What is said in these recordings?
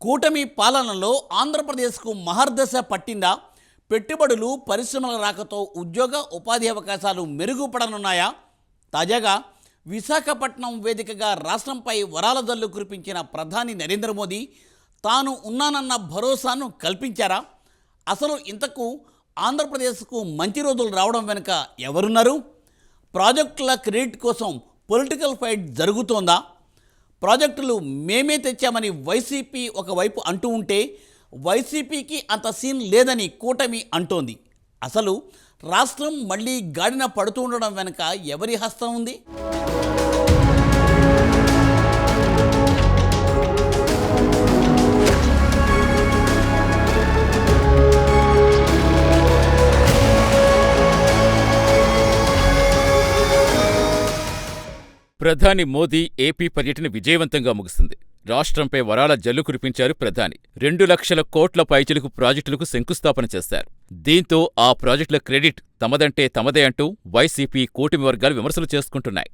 కూటమి పాలనలో ఆంధ్రప్రదేశ్కు మహర్దశ పట్టిందా పెట్టుబడులు పరిశ్రమల రాకతో ఉద్యోగ ఉపాధి అవకాశాలు మెరుగుపడనున్నాయా? తాజాగా విశాఖపట్నం వేదికగా రాష్ట్రంపై వరాల జల్లు కురిపించిన ప్రధాని నరేంద్ర మోదీ తాను ఉన్నానన్న భరోసాను కల్పించారా? అసలు ఇంతకు ఆంధ్రప్రదేశ్కు మంచి రోజులు రావడం వెనుక ఎవరున్నారు? ప్రాజెక్టుల క్రెడిట్ కోసం పొలిటికల్ ఫైట్ జరుగుతోందా? ప్రాజెక్టులు మేమే తెచ్చామని వైసీపీ ఒకవైపు అంటూ ఉంటే వైసీపీకి అంత సీన్ లేదని కూటమి అంటోంది. అసలు రాష్ట్రం మళ్ళీ గాడిన పడుతూ ఉండడం వెనుక ఎవరి హస్తం ఉంది? ప్రధాని మోదీ ఏపీ పర్యటన విజయవంతంగా ముగిసింది రాష్ట్రంపై వరాల జల్లు కురిపించారు ప్రధాని. రెండు లక్షల కోట్ల పైచిలుకు ప్రాజెక్టులకు శంకుస్థాపన చేశారు. దీంతో ఆ ప్రాజెక్టుల క్రెడిట్ తమదంటే తమదే అంటూ వైసీపీ కూటమి వర్గాలు విమర్శలు చేసుకుంటున్నాయి.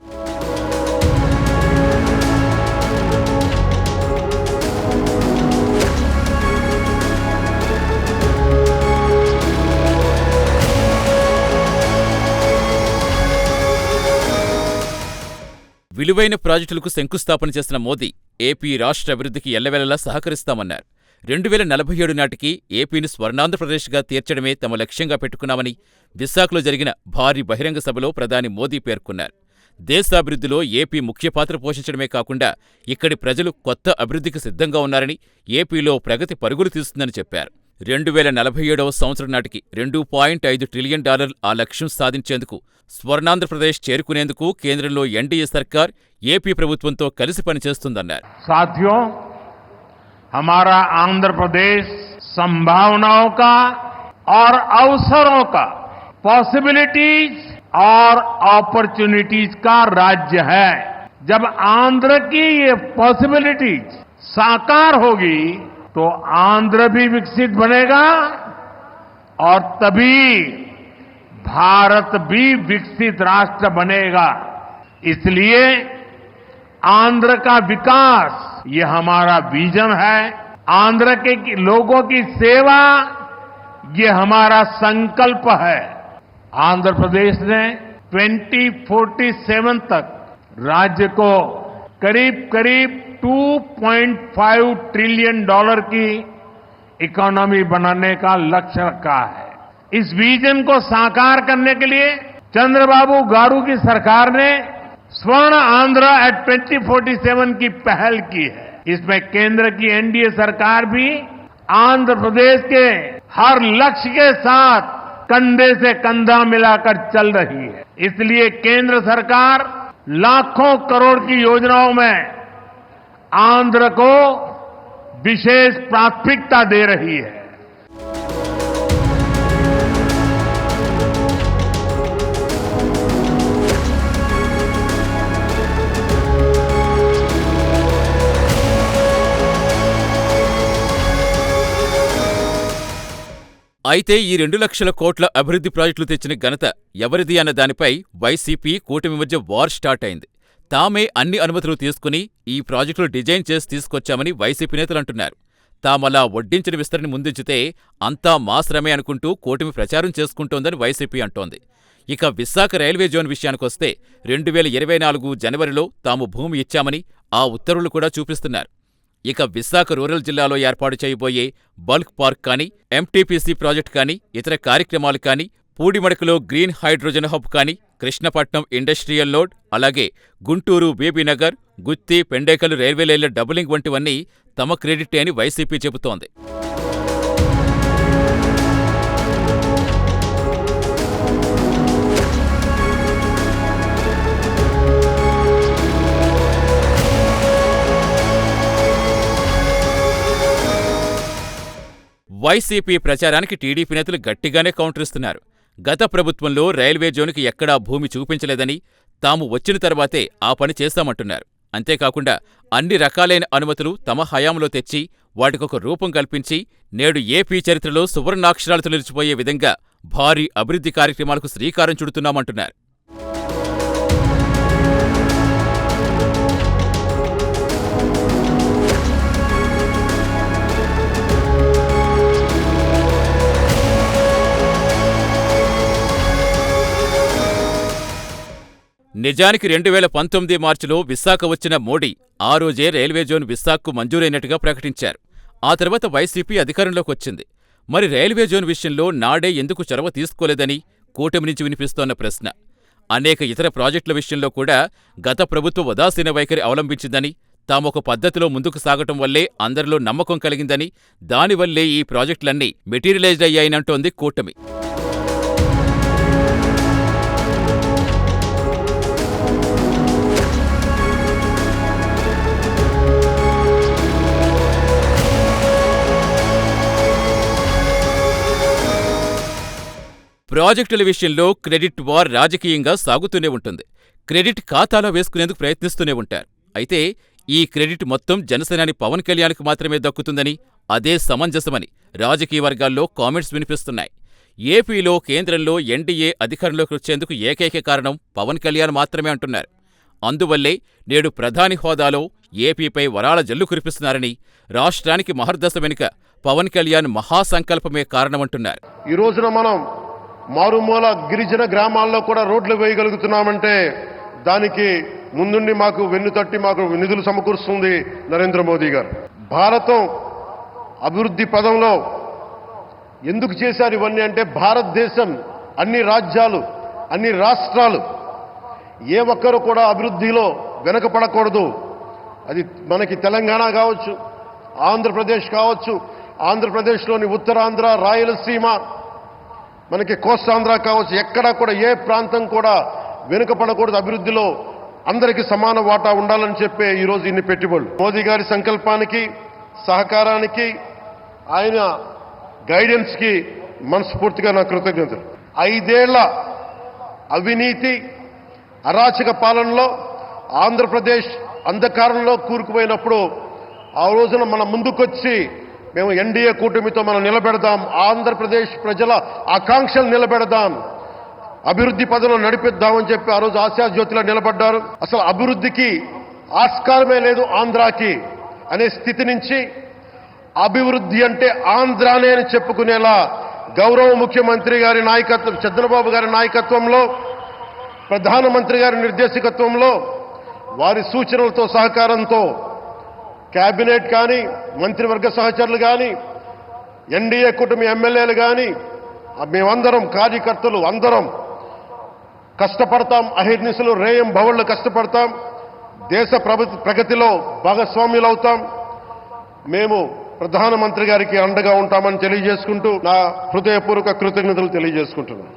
విలువైన ప్రాజెక్టులకు శంకుస్థాపన చేసిన మోదీ ఏపీ రాష్ట్ర అభివృద్ధికి ఎల్లవెల్లలా సహకరిస్తామన్నారు. రెండు వేల నలభై ఏడు నాటికి ఏపీని స్వర్ణాంధ్రప్రదేశ్గా తీర్చడమే తమ లక్ష్యంగా పెట్టుకున్నామని విశాఖలో జరిగిన భారీ బహిరంగ సభలో ప్రధాని మోదీ పేర్కొన్నారు. దేశాభివృద్ధిలో ఏపీ ముఖ్య పాత్ర పోషించడమే కాకుండా ఇక్కడి ప్రజలు కొత్త అభివృద్ధికి సిద్ధంగా ఉన్నారని ఏపీలో ప్రగతి పరుగులు తీస్తుందని చెప్పారు. రెండు వేల నలభై ఏడవ సంవత్సరం నాటికి రెండు పాయింట్ ఐదు ట్రిలియన్ డాలర్ల ఆ లక్ష్యం సాధించేందుకు స్వర్ణాంధ్రప్రదేశ్ చేరుకునేందుకు కేంద్రంలో ఎన్డీఏ సర్కార్ ఏపీ ప్రభుత్వంతో కలిసి పనిచేస్తుందన్నారు साथियों हमारा आंध्र प्रदेश संभावनाओं का और अवसरों का पॉसिबिलिटीज और अपॉर्चुनिटीज का राज्य है जब आंध्र की ये पॉसिबिलिटीज साकार होगी तो आंध्र भी विकसित बनेगा और तभी भारत भी विकसित राष्ट्र बनेगा। इसलिए आंध्र का विकास, ये हमारा विजन है। आंध्र के लोगों की सेवा, ये हमारा संकल्प है। आंध्र प्रदेश ने 2047 तक राज्य को करीब करीब 2.5 ट्रिलियन डॉलर की इकोनॉमी बनाने का लक्ष्य रखा है। इस विजन को साकार करने के लिए चंद्रबाबू गारू की सरकार ने स्वर्ण आंध्र एट 2047 की पहल की है। इसमें केंद्र की एनडीए सरकार भी आंध्र प्रदेश के हर लक्ष्य के साथ कंधे से कंधा मिलाकर चल रही है। इसलिए केंद्र सरकार लाखों करोड़ की योजनाओं में आंध्र को विशेष प्राथमिकता दे रही है అయితే ఈ రెండు లక్షల కోట్ల అభివృద్ధి ప్రాజెక్టులు తెచ్చిన ఘనత ఎవరిది అన్న దానిపై వైసీపీ కూటమి మధ్య వార్ స్టార్ట్ అయింది తామే అన్ని అనుమతులు తీసుకుని ఈ ప్రాజెక్టులు డిజైన్ చేసి తీసుకొచ్చామని వైసీపీ నేతలు అంటున్నారు. తామలా వడ్డించిన విస్తరణ ముందుంచితే అంతా మా శ్రమే అనుకుంటూ కూటమి ప్రచారం చేసుకుంటోందని వైసీపీ అంటోంది. ఇక విశాఖ రైల్వే జోన్ విషయానికొస్తే రెండు వేల ఇరవై నాలుగు జనవరిలో తాము భూమి ఇచ్చామని ఆ ఉత్తర్వులు కూడా చూపిస్తున్నారు. ఇక విశాఖ రూరల్ జిల్లాలో ఏర్పాటు చేయబోయే బల్క్ పార్క్ కానీ ఎంటీపీసీ ప్రాజెక్ట్ కానీ ఇతర కార్యక్రమాలు కానీ పూడిమడకలో గ్రీన్ హైడ్రోజన్ హబ్ కానీ కృష్ణపట్నం ఇండస్ట్రియల్ లోడ్ అలాగే గుంటూరు బీబీనగర్, గుత్తి పెండేకలు రైల్వే లైన్ల డబులింగ్ వంటివన్నీ తమ క్రెడిటే అని వైసీపీ చెబుతోంది. వైసీపీ ప్రచారానికి టీడీపీ నేతలు గట్టిగానే కౌంటర్ ఇస్తున్నారు. గత ప్రభుత్వంలో రైల్వే జోన్కి ఎక్కడా భూమి చూపించలేదని తాము వచ్చిన తర్వాతే ఆ పని చేస్తామంటున్నారు. అంతేకాకుండా అన్ని రకాలైన అనుమతులు తమ హయాంలో తెచ్చి వాటికొక రూపం కల్పించి నేడు ఏపీ చరిత్రలో సువర్ణాక్షరాలతో నిలిచిపోయే విధంగా భారీ అభివృద్ధి కార్యక్రమాలకు శ్రీకారం చుడుతున్నామంటున్నారు. నిజానికి రెండు వేల పంతొమ్మిది మార్చిలో విశాఖ వచ్చిన మోడీ ఆ రోజే రైల్వే జోన్ విశాఖకు మంజూరైనట్టుగా ప్రకటించారు. ఆ తర్వాత వైసీపీ అధికారంలోకి వచ్చింది. మరి రైల్వే జోన్ విషయంలో నాడే ఎందుకు చొరవ తీసుకోలేదని కూటమి నుంచి వినిపిస్తోన్న ప్రశ్న. అనేక ఇతర ప్రాజెక్టుల విషయంలో కూడా గత ప్రభుత్వ ఉదాసీన వైఖరి అవలంబించిందని, తామొక పద్ధతిలో ముందుకు సాగటం వల్లే అందరిలో నమ్మకం కలిగిందని, దానివల్లే ఈ ప్రాజెక్టులన్నీ మెటీరియలైజ్డ్ అయ్యాయనంటోంది కూటమి. ప్రాజెక్టుల విషయంలో క్రెడిట్ వార్ రాజకీయంగా సాగుతూనే ఉంటుంది. క్రెడిట్ ఖాతాలో వేసుకునేందుకు ప్రయత్నిస్తూనే ఉంటారు. అయితే ఈ క్రెడిట్ మొత్తం జనసేనాని పవన్ కళ్యాణ్కు మాత్రమే దక్కుతుందని, అదే సమంజసమని రాజకీయ వర్గాల్లో కామెంట్స్ వినిపిస్తున్నాయి. ఏపీలో కేంద్రంలో ఎన్డీఏ అధికారంలోకి వచ్చేందుకు ఏకైక కారణం పవన్ కళ్యాణ్ మాత్రమే అంటున్నారు. అందువల్లే నేడు ప్రధాని హోదాలో ఏపీపై వరాల జల్లు కురిపిస్తున్నారని, రాష్ట్రానికి మహర్దశ వెనుక పవన్ కళ్యాణ్ మహాసంకల్పమే కారణమంటున్నారు. ఈ రోజున మనం మారుమూల గిరిజన గ్రామాల్లో కూడా రోడ్లు వేయగలుగుతున్నామంటే దానికి ముందుండి మాకు వెన్నుతట్టి మాకు నిధులు సమకూరుస్తుంది నరేంద్ర మోదీ గారు. భారతం అభివృద్ధి పదంలో ఎందుకు చేశారు ఇవన్నీ అంటే భారతదేశం అన్ని రాజ్యాలు అన్ని రాష్ట్రాలు ఏ ఒక్కరు కూడా అభివృద్ధిలో వెనకపడకూడదు. అది మనకి తెలంగాణ కావచ్చు ఆంధ్రప్రదేశ్ కావచ్చు ఆంధ్రప్రదేశ్లోని ఉత్తరాంధ్ర రాయలసీమ మనకి కోస్తాంధ్ర కావచ్చు ఎక్కడా కూడా ఏ ప్రాంతం కూడా వెనుకపడకూడదు అభివృద్ధిలో. అందరికీ సమాన వాటా ఉండాలని చెప్పే ఈరోజు ఇన్ని పెట్టుబడులు. మోదీ గారి సంకల్పానికి సహకారానికి ఆయన గైడెన్స్కి మనస్ఫూర్తిగా నా కృతజ్ఞతలు. ఐదేళ్ళ అవినీతి అరాచక పాలనలో ఆంధ్రప్రదేశ్ అంధకారంలో కూరుకుపోయినప్పుడు ఆ రోజున మన ముందుకొచ్చి మేము ఎన్డీఏ కూటమితో మనం నిలబెడదాం ఆంధ్రప్రదేశ్ ప్రజల ఆకాంక్షలు నిలబెడదాం అభివృద్ధి పదవులు నడిపిద్దామని చెప్పి ఆ రోజు ఆశాజ్యోతిలో నిలబడ్డారు. అసలు అభివృద్ధికి ఆస్కారమే లేదు ఆంధ్రాకి అనే స్థితి నుంచి అభివృద్ధి అంటే ఆంధ్రానే అని చెప్పుకునేలా గౌరవ ముఖ్యమంత్రి గారి నాయకత్వం చంద్రబాబు గారి నాయకత్వంలో ప్రధానమంత్రి గారి నిర్దేశకత్వంలో వారి సూచనలతో సహకారంతో కేబినెట్ కానీ మంత్రివర్గ సహచరులు కానీ ఎన్డీఏ కుటుంబ ఎమ్మెల్యేలు కానీ మేమందరం కార్యకర్తలు అందరం కష్టపడతాం అహిర్నిశలు రేయం భవళ్ళు కష్టపడతాం దేశ ప్రభ- ప్రగతిలో భాగస్వామ్యులవుతాం మేము ప్రధానమంత్రి గారికి అండగా ఉంటామని తెలియజేసుకుంటూ నా హృదయపూర్వక కృతజ్ఞతలు తెలియజేసుకుంటున్నాను.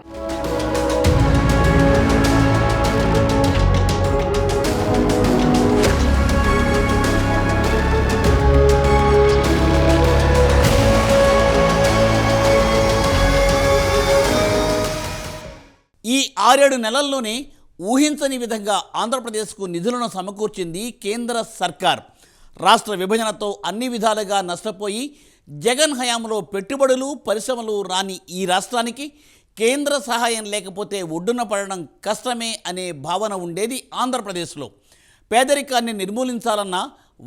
ఈ ఆరేడు నెలల్లోనే ఊహించని విధంగా ఆంధ్రప్రదేశ్కు నిధులను సమకూర్చింది కేంద్ర సర్కార్. రాష్ట్ర విభజనతో అన్ని విధాలుగా నష్టపోయి జగన్ హయాంలో పెట్టుబడులు పరిశ్రమలు రాని ఈ రాష్ట్రానికి కేంద్ర సహాయం లేకపోతే ఒడ్డున పడడం కష్టమే అనే భావన ఉండేది ఆంధ్రప్రదేశ్లో. పేదరికాన్ని నిర్మూలించాలన్నా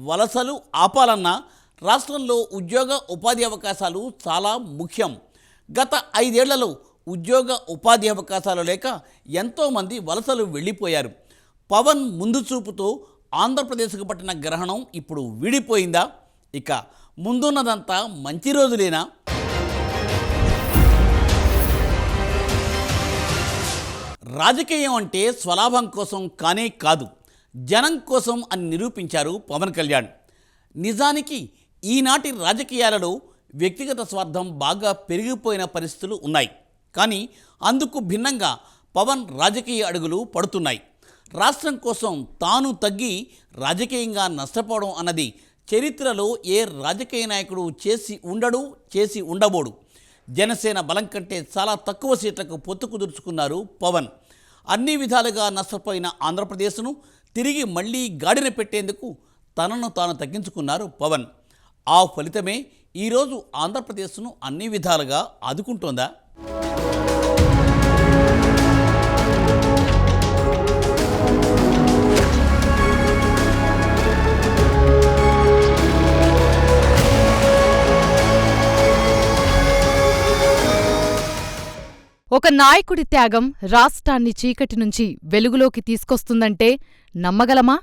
వలసలు ఆపాలన్నా రాష్ట్రంలో ఉద్యోగ ఉపాధి అవకాశాలు చాలా ముఖ్యం. గత ఐదేళ్ళలో ఉద్యోగ ఉపాధి అవకాశాలు లేక ఎంతోమంది వలసలు వెళ్ళిపోయారు. పవన్ ముందు చూపుతో ఆంధ్రప్రదేశ్కు పట్టిన గ్రహణం ఇప్పుడు విడిపోయిందా? ఇక ముందున్నదంతా మంచి రోజులేనా? రాజకీయం అంటే స్వలాభం కోసం కానే కాదు జనం కోసం అని నిరూపించారు పవన్ కళ్యాణ్. నిజానికి ఈనాటి రాజకీయాలలో వ్యక్తిగత స్వార్థం బాగా పెరిగిపోయిన పరిస్థితులు ఉన్నాయి. కానీ అందుకు భిన్నంగా పవన్ రాజకీయ అడుగులు పడుతున్నాయి. రాష్ట్రం కోసం తాను తగ్గి రాజకీయంగా నష్టపోవడం అన్నది చరిత్రలో ఏ రాజకీయ నాయకుడు చేసి ఉండడు చేసి ఉండబోడు. జనసేన బలం కంటే చాలా తక్కువ సీట్లకు పొత్తు కుదుర్చుకున్నారు పవన్. అన్ని విధాలుగా నష్టపోయిన ఆంధ్రప్రదేశ్ను తిరిగి మళ్ళీ గాడిన పెట్టేందుకు తనను తాను తగ్గించుకున్నారు పవన్. ఆ ఫలితమే ఈరోజు ఆంధ్రప్రదేశ్ను అన్ని విధాలుగా ఆదుకుంటోందా? ఒక నాయకుడి త్యాగం రాష్ట్రాన్ని చీకటి నుంచి వెలుగులోకి తీసుకొస్తుందంటే నమ్మగలమా?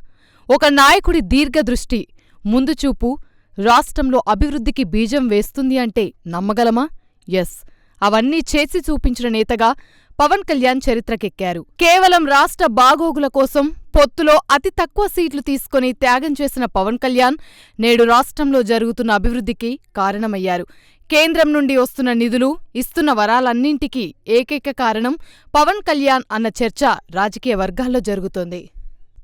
ఒక నాయకుడి దీర్ఘదృష్టి ముందుచూపు రాష్ట్రంలో అభివృద్ధికి బీజం వేస్తుంది అంటే నమ్మగలమా? ఎస్. అవన్నీ చేసి చూపించిన నేతగా పవన్ కళ్యాణ్ చరిత్రకెక్కారు. కేవలం రాష్ట్ర బాగోగుల కోసం పొత్తులో అతి తక్కువ సీట్లు తీసుకుని త్యాగం చేసిన పవన్ కళ్యాణ్ నేడు రాష్ట్రంలో జరుగుతున్న అభివృద్ధికి కారణమయ్యారు. కేంద్రం నుండి వస్తున్న నిధులు ఇస్తున్న వరాలన్నింటికీ ఏకైక కారణం పవన్ కళ్యాణ్ అన్న చర్చ రాజకీయ వర్గాల్లో జరుగుతోంది.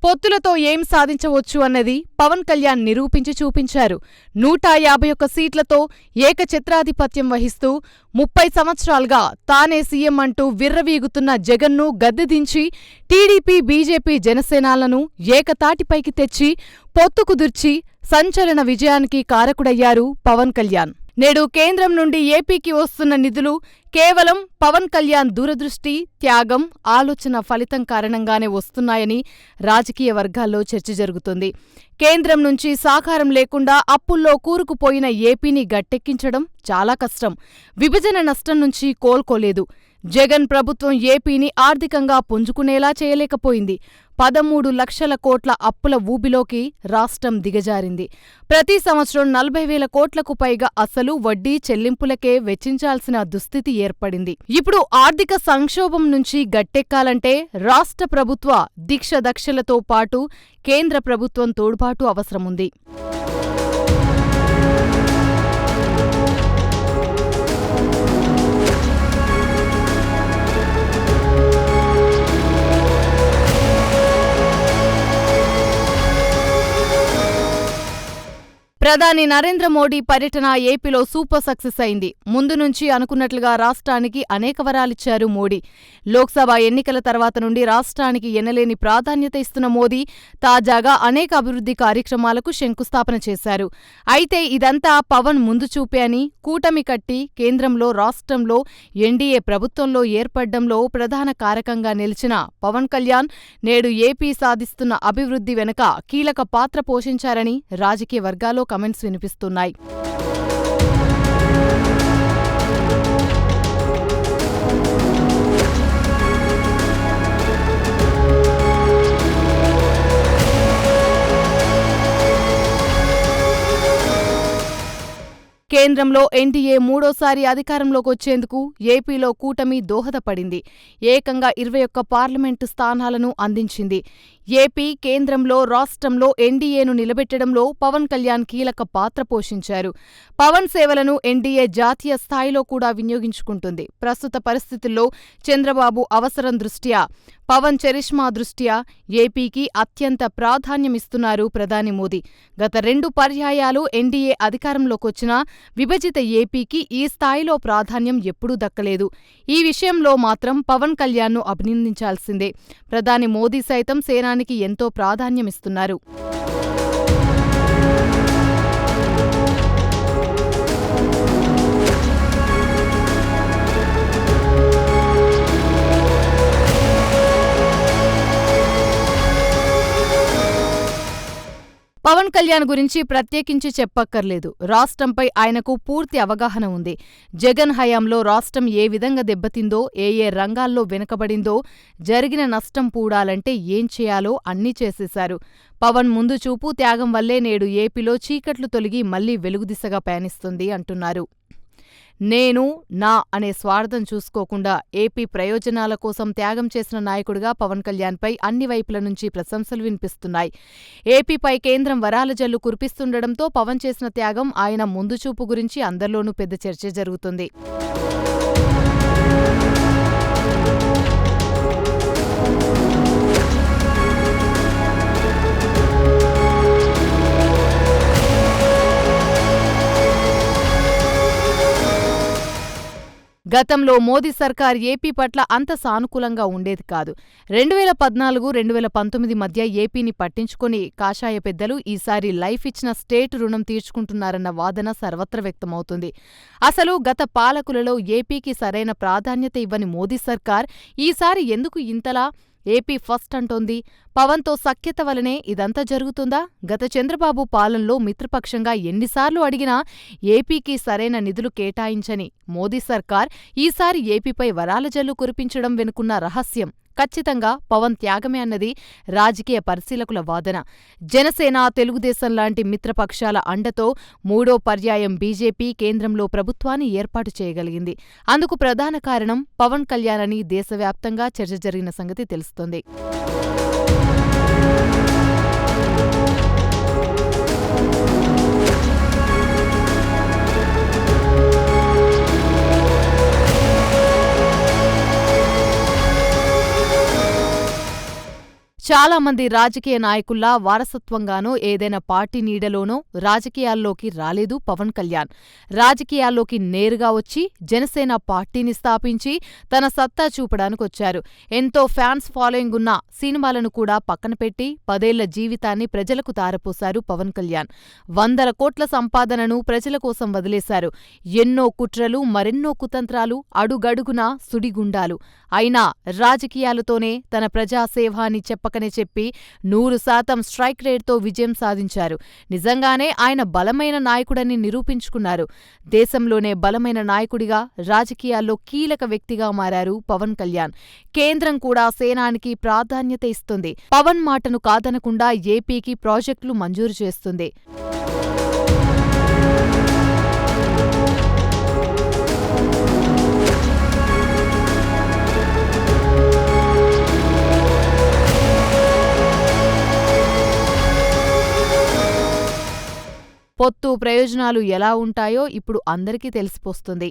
పొత్తులతో ఏం సాధించవచ్చు అన్నది పవన్ కళ్యాణ్ నిరూపించి చూపించారు. నూట యాభై ఒక్క సీట్లతో ఏకఛత్రాధిపత్యం వహిస్తూ ముప్పై సంవత్సరాలుగా తానే సీఎం అంటూ విర్రవీగుతున్న జగన్ను గద్దెదించి టీడీపీ బీజేపీ జనసేనాలను ఏకతాటిపైకి తెచ్చి పొత్తుకుదుర్చి సంచలన విజయానికి కారకుడయ్యారు పవన్ కళ్యాణ్. నేడు కేంద్రం నుండి ఏపీకి వస్తున్న నిధులు కేవలం పవన్ కళ్యాణ్ దూరదృష్టి త్యాగం ఆలోచన ఫలితం కారణంగానే వస్తున్నాయని రాజకీయ వర్గాల్లో చర్చ జరుగుతుంది. కేంద్రం నుంచి సాకారం లేకుండా అప్పుల్లో కూరుకుపోయిన ఏపీని గట్టెక్కించడం చాలా కష్టం. విభజన నష్టం నుంచి కోలుకోలేదు. జగన్ ప్రభుత్వం ఏపీని ఆర్థికంగా పుంజుకునేలా చేయలేకపోయింది. పదమూడు లక్షల కోట్ల అప్పుల ఊబిలోకి రాష్ట్రం దిగజారింది. ప్రతి సంవత్సరం నలభై వేల కోట్లకు పైగా అసలు వడ్డీ చెల్లింపులకే వెచ్చించాల్సిన దుస్థితి ఏర్పడింది. ఇప్పుడు ఆర్థిక సంక్షోభం నుంచి గట్టెక్కాలంటే రాష్ట్ర ప్రభుత్వ దీక్షదక్షలతో పాటు కేంద్ర ప్రభుత్వం తోడ్పాటు అవసరముంది. ప్రధాని నరేంద్ర మోడీ పర్యటన ఏపీలో సూపర్ సక్సెస్ అయింది. ముందు నుంచి అనుకున్నట్లుగా రాష్ట్రానికి అనేక వరాలిచ్చారు మోడీ. లోక్సభ ఎన్నికల తర్వాత నుండి రాష్ట్రానికి ఎనలేని ప్రాధాన్యత ఇస్తున్న మోదీ తాజాగా అనేక అభివృద్ధి కార్యక్రమాలకు శంకుస్థాపన చేశారు. అయితే ఇదంతా పవన్ ముందు చూపే అని కూటమి కట్టి కేంద్రంలో రాష్ట్రంలో ఎన్డీఏ ప్రభుత్వంలో ఏర్పడ్డంలో ప్రధాన కారకంగా నిలిచిన పవన్ కళ్యాణ్ నేడు ఏపీ సాధిస్తున్న అభివృద్ధి వెనుక కీలక పాత్ర పోషించారని రాజకీయ వర్గాల్లో కమెంట్స్ వినిపిస్తున్నాయి. కేంద్రంలో ఎన్డీఏ మూడోసారి అధికారంలోకి వచ్చేందుకు ఏపీలో కూటమి దోహదపడింది. ఏకంగా ఇరవై ఒక్క పార్లమెంటు స్థానాలను అందించింది. ఏపీ కేంద్రంలో రాష్ట్రంలో ఎన్డీఏను నిలబెట్టడంలో పవన్ కళ్యాణ్ కీలక పాత్ర పోషించారు. పవన్ సేవలను ఎన్డీఏ జాతీయ స్థాయిలో కూడా వినియోగించుకుంటుంది. ప్రస్తుత పరిస్థితుల్లో చంద్రబాబు అవసరం దృష్ట్యా? పవన్ చరిష్మా దృష్ట్యా? ఏపీకి అత్యంత ప్రాధాన్యమిస్తున్నారు ప్రధాని మోదీ. గత రెండు పర్యాయాలు ఎన్డీఏ అధికారంలోకొచ్చినా విభజిత ఏపీకి ఈ స్థాయిలో ప్రాధాన్యం ఎప్పుడూ దక్కలేదు. ఈ విషయంలో మాత్రం పవన్ కళ్యాణ్ను అభినందించాల్సిందే. ప్రధాని మోదీ సైతం సేనా సేనానికి ఎంతో ప్రాధాన్యమిస్తున్నారు. పవన్ కళ్యాణ్ గురించి ప్రత్యేకించి చెప్పక్కర్లేదు. రాష్ట్రంపై ఆయనకు పూర్తి అవగాహన ఉంది. జగన్ హయాంలో రాష్ట్రం ఏ విధంగా దెబ్బతిందో ఏ ఏ రంగాల్లో వెనుకబడిందో జరిగిన నష్టం పూడాలంటే ఏం చేయాలో అన్నీ చేసేశారు. పవన్ ముందు చూపు త్యాగం వల్లే నేడు ఏపీలో చీకట్లు తొలగి మళ్ళీ వెలుగుదిశగా పయనిస్తుంది అంటున్నారు. నేను నా అనే స్వార్థం చూసుకోకుండా ఏపీ ప్రయోజనాల కోసం త్యాగం చేసిన నాయకుడిగా పవన్ కళ్యాణ్పై అన్ని వైపుల నుంచి ప్రశంసలు వినిపిస్తున్నాయి. ఏపీపై కేంద్రం వరాల జల్లు కురిపిస్తుండటంతో పవన్ చేసిన త్యాగం ఆయన ముందుచూపు గురించి అందరిలోనూ పెద్ద చర్చ జరుగుతుంది. గతంలో మోదీ సర్కార్ ఏపీ పట్ల అంత సానుకూలంగా ఉండేది కాదు. రెండు వేల పద్నాలుగు రెండు వేల పంతొమ్మిది మధ్య ఏపీని పట్టించుకుని కాషాయ పెద్దలు ఈసారి లైఫ్ ఇచ్చిన స్టేట్ రుణం తీర్చుకుంటున్నారన్న వాదన సర్వత్ర వ్యక్తమవుతుంది. అసలు గత పాలకులలో ఏపీకి సరైన ప్రాధాన్యత ఇవ్వని మోదీ సర్కార్ ఈసారి ఎందుకు ఇంతలా ఏపీ ఫస్ట్ అంటోంది. పవన్తో సఖ్యత వలనే ఇదంతా జరుగుతుందా? గత చంద్రబాబు పాలనలో మిత్రపక్షంగా ఎన్నిసార్లు అడిగినా ఏపీకి సరైన నిధులు కేటాయించని మోదీ సర్కార్ ఈసారి ఏపీపై వరాల జల్లు కురిపించడం వెనుకున్న రహస్యం. ఖచ్చితంగా పవన్ త్యాగమే అన్నది రాజకీయ పరిశీలకుల వాదన. జనసేన తెలుగుదేశం లాంటి మిత్రపక్షాల అండతో మూడో పర్యాయం బీజేపీ కేంద్రంలో ప్రభుత్వాన్ని ఏర్పాటు చేయగలిగింది. అందుకు ప్రధాన కారణం పవన్ కళ్యాణ్ అని దేశవ్యాప్తంగా చర్చ జరిగిన సంగతి తెలుస్తోంది. చాలా మంది రాజకీయ నాయకుల్లా వారసత్వంగానో ఏదైనా పార్టీ నీడలోనో రాజకీయాల్లోకి రాలేదు పవన్ కళ్యాణ్. రాజకీయాల్లోకి నేరుగా వచ్చి జనసేన పార్టీని స్థాపించి తన సత్తా చూపడానికొచ్చారు. ఎంతో ఫ్యాన్స్ ఫాలోయింగ్ ఉన్న సినిమాలను కూడా పక్కన పెట్టి పదేళ్ళ జీవితాన్ని ప్రజలకు తారపోశారు పవన్ కళ్యాణ్. వందల కోట్ల సంపాదనను ప్రజల కోసం వదిలేశారు. ఎన్నో కుట్రలు మరెన్నో కుతంత్రాలు అడుగడుగునా సుడిగుండాలు. అయినా రాజకీయాలతోనే తన ప్రజాసేవ అని చెప్పకనే చెప్పి నూరు శాతం స్ట్రైక్ రేట్తో విజయం సాధించారు. నిజంగానే ఆయన బలమైన నాయకుడని నిరూపించుకున్నారు. దేశంలోనే బలమైన నాయకుడిగా రాజకీయాల్లో కీలక వ్యక్తిగా మారారు పవన్ కళ్యాణ్. కేంద్రం కూడా సేనానికి ప్రాధాన్యత ఇస్తుంది. పవన్ మాటను కాదనకుండా ఏపీకి ప్రాజెక్టులు మంజూరు చేస్తుంది. పొత్తు ప్రయోజనాలు ఎలా ఉంటాయో ఇప్పుడు అందరికీ తెలిసిపోస్తుంది.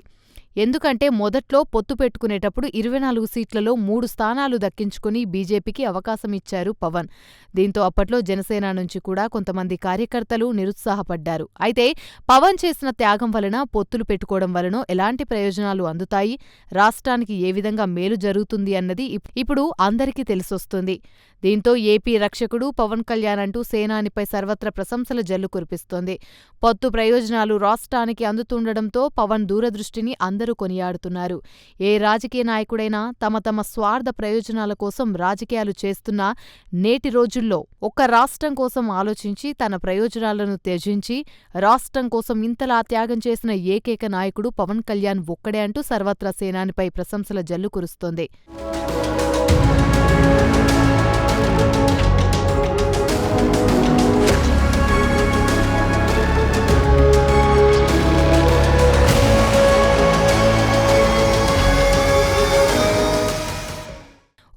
ఎందుకంటే మొదట్లో పొత్తు పెట్టుకునేటప్పుడు ఇరవై నాలుగు సీట్లలో మూడు స్థానాలు దక్కించుకుని బీజేపీకి అవకాశం ఇచ్చారు పవన్. దీంతో అప్పట్లో జనసేన నుంచి కూడా కొంతమంది కార్యకర్తలు నిరుత్సాహపడ్డారు. అయితే పవన్ చేసిన త్యాగం వలన పొత్తులు పెట్టుకోవడం వలన ఎలాంటి ప్రయోజనాలు అందుతాయి? రాష్ట్రానికి ఏ విధంగా మేలు జరుగుతుంది అన్నది ఇప్పుడు అందరికీ తెలిసొస్తుంది. దీంతో ఏపీ రక్షకుడు పవన్ కళ్యాణ్ అంటూ సేనానిపై సర్వత్ర ప్రశంసల జల్లు కురిపిస్తోంది. పొత్తు ప్రయోజనాలు రాష్ట్రానికి అందుతుండడంతో పవన్ దూరదృష్టిని అందరూ కొనియాడుతున్నారు. ఏ రాజకీయ నాయకుడైనా తమ తమ స్వార్థ ప్రయోజనాల కోసం రాజకీయాలు చేస్తున్నా నేటి రోజుల్లో ఒక్క రాష్ట్రం కోసం ఆలోచించి తన ప్రయోజనాలను త్యజించి రాష్ట్రం కోసం ఇంతలా త్యాగం చేసిన ఏకైక నాయకుడు పవన్ కళ్యాణ్ ఒక్కడే అంటూ సర్వత్రా సేనానిపై ప్రశంసల జల్లు కురుస్తోంది.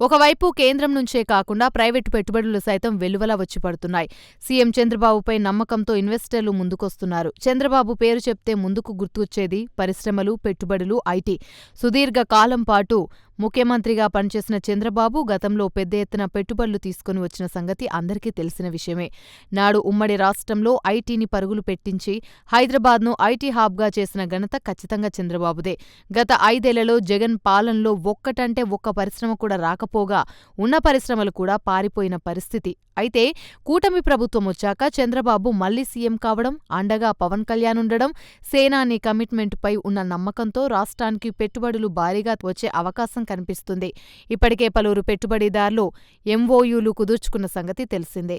ఒకవైపు కేంద్రం నుంచే కాకుండా ప్రైవేటు పెట్టుబడులు సైతం వెలువల వచ్చి పడుతున్నాయి. సీఎం చంద్రబాబుపై నమ్మకంతో ఇన్వెస్టర్లు ముందుకొస్తున్నారు. చంద్రబాబు పేరు చెప్తే ముందుకు గుర్తుకొచ్చేది పరిశ్రమలు పెట్టుబడులు ఐటీ. సుదీర్ఘ కాలం పాటు ముఖ్యమంత్రిగా పనిచేసిన చంద్రబాబు గతంలో పెద్ద ఎత్తున పెట్టుబడులు తీసుకుని వచ్చిన సంగతి అందరికీ తెలిసిన విషయమే. నాడు ఉమ్మడి రాష్ట్రంలో ఐటీని పరుగులు పెట్టించి హైదరాబాద్ను ఐటీ హాబ్గా చేసిన ఘనత ఖచ్చితంగా చంద్రబాబుదే. గత ఐదేళ్ళలో జగన్ పాలనలో ఒక్కటంటే ఒక్క పరిశ్రమ కూడా రాకపోగా ఉన్న పరిశ్రమలు కూడా పారిపోయిన పరిస్థితి. అయితే కూటమి ప్రభుత్వం వచ్చాక చంద్రబాబు మళ్ళీ సీఎం కావడం అండగా పవన్ కళ్యాణ్ ఉండడం సేనాని కమిట్మెంట్పై ఉన్న నమ్మకంతో రాష్ట్రానికి పెట్టుబడులు భారీగా వచ్చే అవకాశం కనిపిస్తుంది. ఇప్పటికే పలువురు పెట్టుబడిదారులు ఎంఓయూలు కుదుర్చుకున్న సంగతి తెలిసిందే.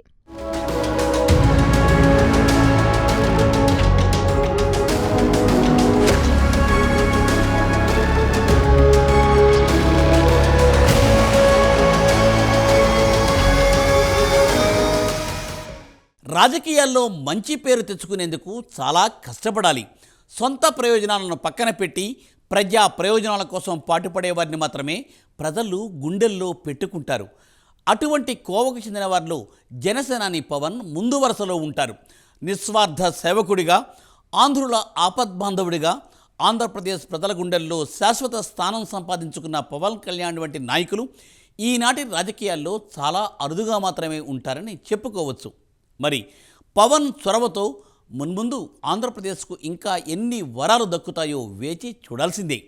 రాజకీయాల్లో మంచి పేరు తెచ్చుకునేందుకు చాలా కష్టపడాలి. సొంత ప్రయోజనాలను పక్కన పెట్టి ప్రజా ప్రయోజనాల కోసం పాటుపడే వారిని మాత్రమే ప్రజలు గుండెల్లో పెట్టుకుంటారు. అటువంటి కోవకు చెందిన వారిలో జనసేనాని పవన్ ముందు వరుసలో ఉంటారు. నిస్వార్థ సేవకుడిగా ఆంధ్రుల ఆపద్బాంధవుడిగా ఆంధ్రప్రదేశ్ ప్రజల గుండెల్లో శాశ్వత స్థానం సంపాదించుకున్న పవన్ కళ్యాణ్ వంటి నాయకులు ఈనాటి రాజకీయాల్లో చాలా అరుదుగా మాత్రమే ఉంటారని చెప్పుకోవచ్చు. మరి పవన్ చొరవతో మున్ముందు ఆంధ్రప్రదేశ్కు ఇంకా ఎన్ని వరాలు దక్కుతాయో వేచి చూడాల్సిందే.